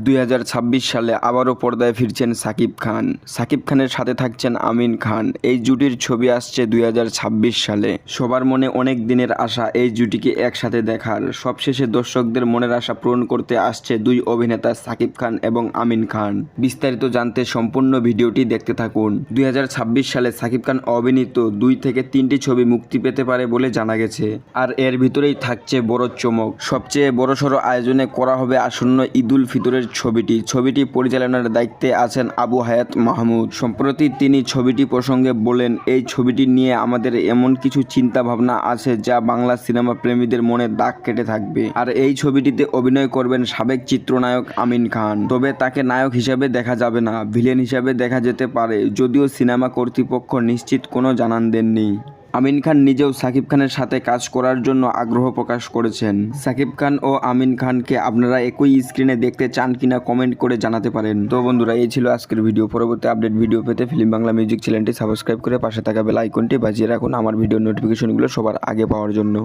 দুই হাজার ছাব্বিশ সালে আবারও পর্দায় ফিরছেন সাকিব খান। সাকিব খানের সাথে থাকছেন আমিন খান। এই জুটির ছবি আসছে দুই হাজার ছাব্বিশ সালে। সবার মনে অনেক দিনের আশা এই জুটিকে একসাথে দেখার। সবশেষে দর্শকদের মনের আশা পূরণ করতে আসছে দুই অভিনেতা সাকিব খান এবং আমিন খান। বিস্তারিত জানতে সম্পূর্ণ ভিডিওটি দেখতে থাকুন। দুই হাজার ছাব্বিশ সালে সাকিব খান অভিনীত দুই থেকে তিনটি ছবি মুক্তি পেতে পারে বলে জানা গেছে। আর এর ভিতরেই থাকছে বড় চমক। সবচেয়ে বড়সড় আয়োজনে করা হবে আসন্ন ঈদুল ফিতরের ছবিটি। ছবিটি পরিচালনার দায়িত্বে আছেন আবু হায়াত মাহমুদ। সম্প্রতি তিনি ছবিটি প্রসঙ্গে বলেন, এই ছবিটি নিয়ে আমাদের এমন কিছু চিন্তা ভাবনা আছে যা বাংলা সিনেমা প্রেমীদের মনে দাগ কেটে থাকবে। আর এই ছবিটিতে অভিনয় করবেন সাবেক চিত্রনায়ক আমিন খান। তবে তাকে নায়ক হিসাবে দেখা যাবে না, ভিলেন হিসাবে দেখা যেতে পারে, যদিও সিনেমা কর্তৃপক্ষ নিশ্চিত কোনো জানান দেননি। আমিন খান নিজেও সাকিব খানের সাথে কাজ করার জন্য আগ্রহ প্রকাশ করেছেন। সাকিব খান ও আমিন খানকে আপনারা একই স্ক্রিনে দেখতে চান কিনা কমেন্ট করে জানাতে পারেন। তো বন্ধুরা, এই ছিল আজকের ভিডিও। পরবর্তী আপডেট ভিডিও পেতে ফিল্ম বাংলা মিউজিক চ্যানেলটি সাবস্ক্রাইব করে পাশে থাকা বেল আইকনটি বাজিয়ে রাখুন। আমার ভিডিও নোটিফিকেশনগুলো সবার আগে পাওয়ার জন্য।